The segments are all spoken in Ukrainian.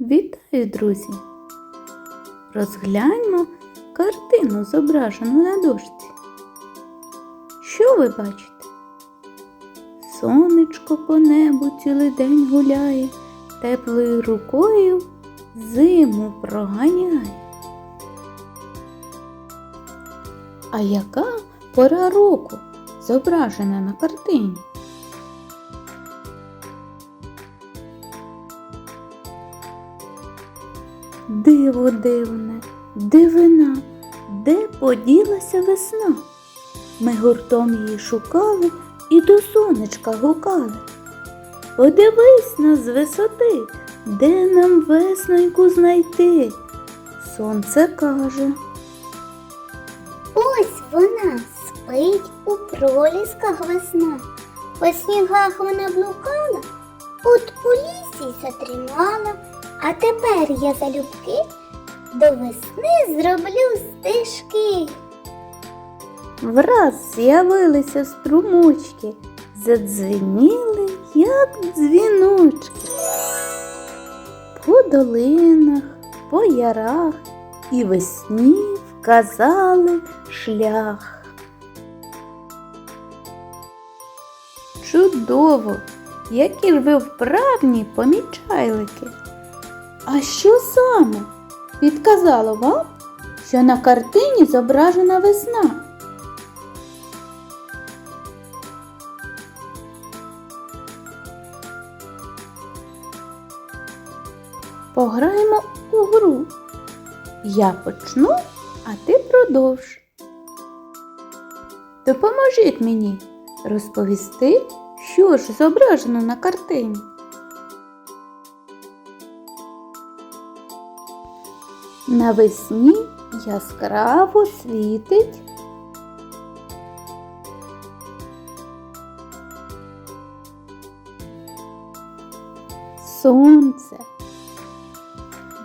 Вітаю, друзі! Розгляньмо картину, зображену на дошці. Що ви бачите? Сонечко по небу цілий день гуляє, теплою рукою зиму проганяє. А яка пора року зображена на картині? Диво дивне, дивина, де поділася весна? Ми гуртом її шукали і до сонечка гукали. Подивись на з висоти, де нам весноньку знайти. Сонце каже. Ось вона спить у пролісках весна. По снігах вона блукала, от у лісі затримала, а тепер я залюбки до весни зроблю стежки. Враз з'явилися струмочки, задзвеніли, як дзвіночки. По долинах, по ярах і весні вказали шлях. Чудово! Які ж ви вправні помічайлики! А що саме підказало вам, що на картині зображена весна? Пограємо у гру. Я почну, а ти продовж. Допоможіть мені розповісти, що ж зображено на картині. Навесні яскраво світить. Сонце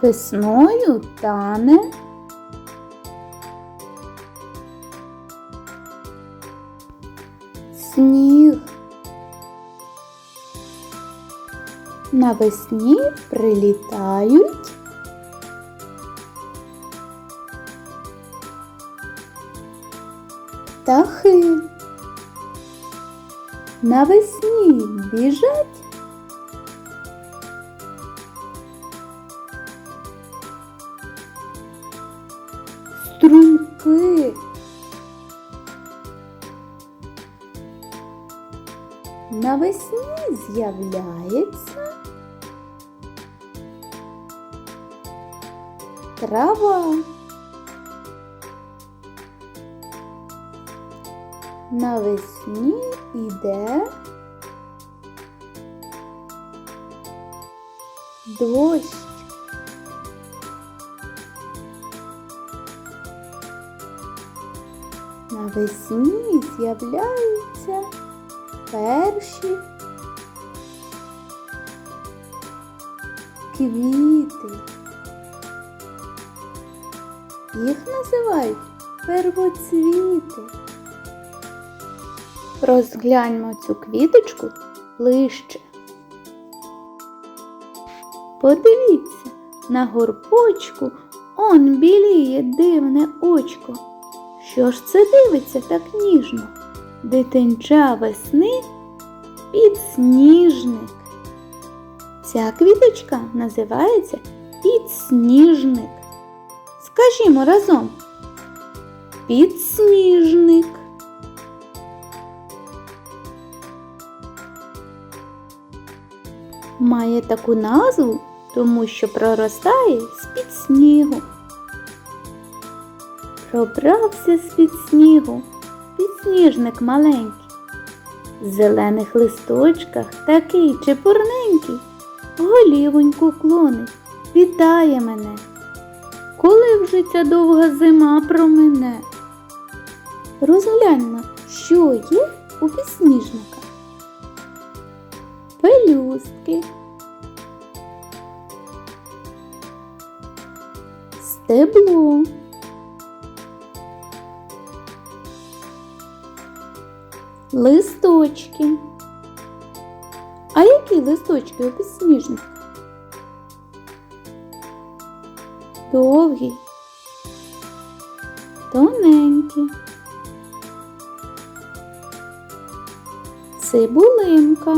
весною тане. Сніг. Навесні прилітають. Птахи. Навесні біжать. Струмки. Навесні з'являється трава. Навесні йде дощ. Навесні з'являються перші квіти. Їх називають первоцвіти. Розгляньмо цю квіточку ближче. Подивіться, на горбочку он біліє дивне очко. Що ж це дивиться так ніжно? Дитинча весни підсніжник. Ця квіточка називається підсніжник. Скажімо разом. Підсніжник. Має таку назву, тому що проростає з-під снігу. Пробрався з-під снігу підсніжник маленький. В зелених листочках такий чепурненький, голівоньку клонить, вітає мене. Коли вже ця довга зима промине? Розгляньмо, що є у підсніжника. Пелюстки, стебло. Листочки. А які листочки у підсніжника? довгі, тоненькі. Цибулинка,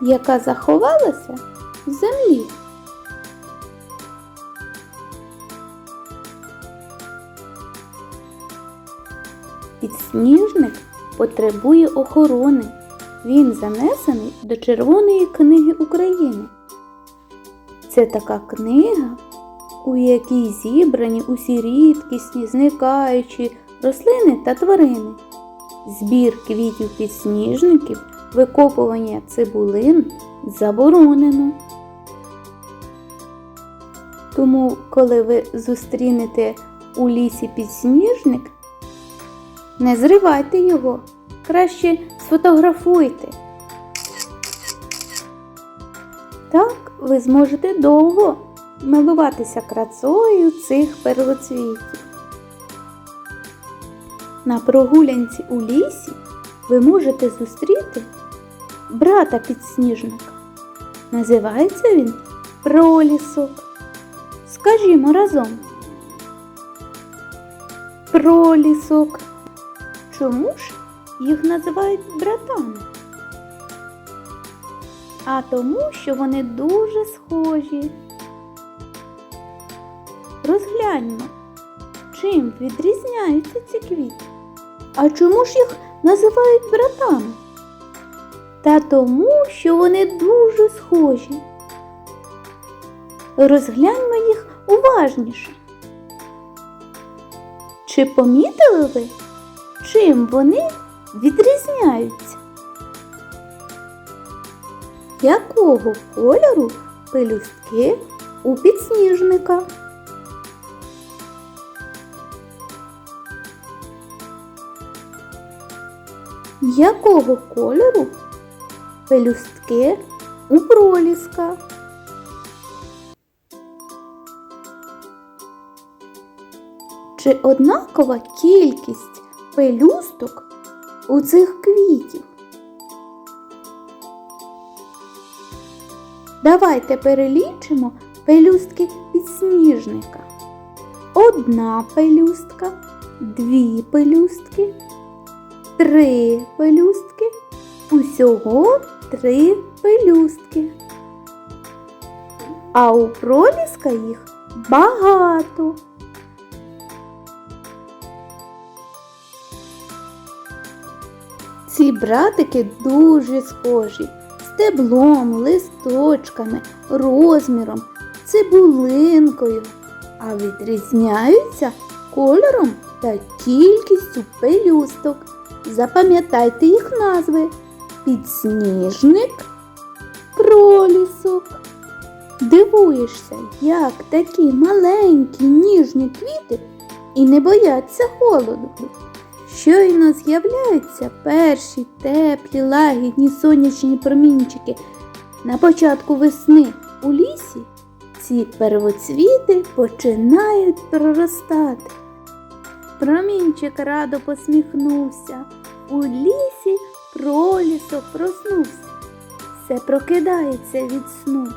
яка заховалася в землі. Підсніжник потребує охорони. Він занесений до Червоної книги України. Це така книга, у якій зібрані усі рідкісні, зникаючі рослини та тварини. Збір квітів підсніжників, викопування цибулин заборонено. Тому, коли ви зустрінете у лісі підсніжник, не зривайте його, краще сфотографуйте. Так ви зможете довго милуватися красою цих первоцвітів. На прогулянці у лісі ви можете зустріти брата підсніжника. Називається він пролісок. Скажімо разом. Пролісок. Чому ж їх називають братами? А тому, що вони дуже схожі. Розгляньмо, чим відрізняються ці квіти. А чому ж їх називають братами? Та тому, що вони дуже схожі. Розгляньмо їх уважніше. Чи помітили ви, чим вони відрізняються? Якого кольору пелюстки у підсніжника? Якого кольору пелюстки у проліска? Чи однакова кількість пелюсток у цих квітів? Давайте перелічимо пелюстки підсніжника. Одна пелюстка, дві пелюстки, три пелюстки, усього три пелюстки. А у проліска їх багато. Ці братики дуже схожі стеблом, листочками, розміром, цибулинкою, а відрізняються кольором та кількістю пелюсток. Запам'ятайте їх назви підсніжник, пролісок. Дивуєшся, як такі маленькі ніжні квіти і не бояться холоду. Щойно з'являються перші теплі, лагідні сонячні промінчики на початку весни у лісі, ці первоцвіти починають проростати. Промінчик радо посміхнувся, у лісі пролісок проснувся. Все прокидається від сну,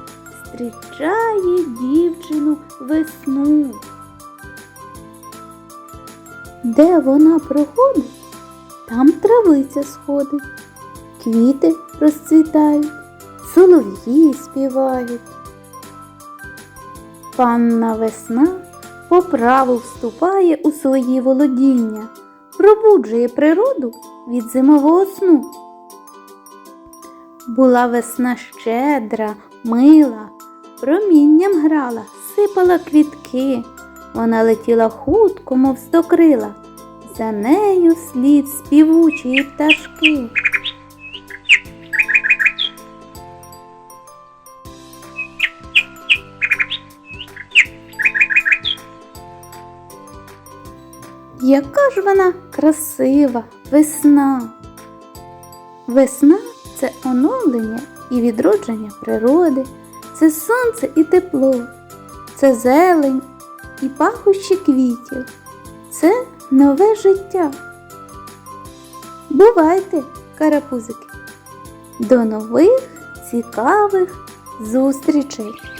зустрічає дівчину весну. Де вона проходить, там травиця сходить, квіти розцвітають, солов'ї співають. Панна весна по праву вступає у свої володіння, пробуджує природу від зимового сну. Була весна щедра, мила, промінням грала, сипала квітки. Вона летіла хутко, мов стокрила, за нею слід співучі пташки. Яка ж вона красива, весна. Весна це оновлення і відродження природи, це сонце і тепло, це зелень і пахощі квітів. Це нове життя. Бувайте, карапузики! До нових цікавих зустрічей!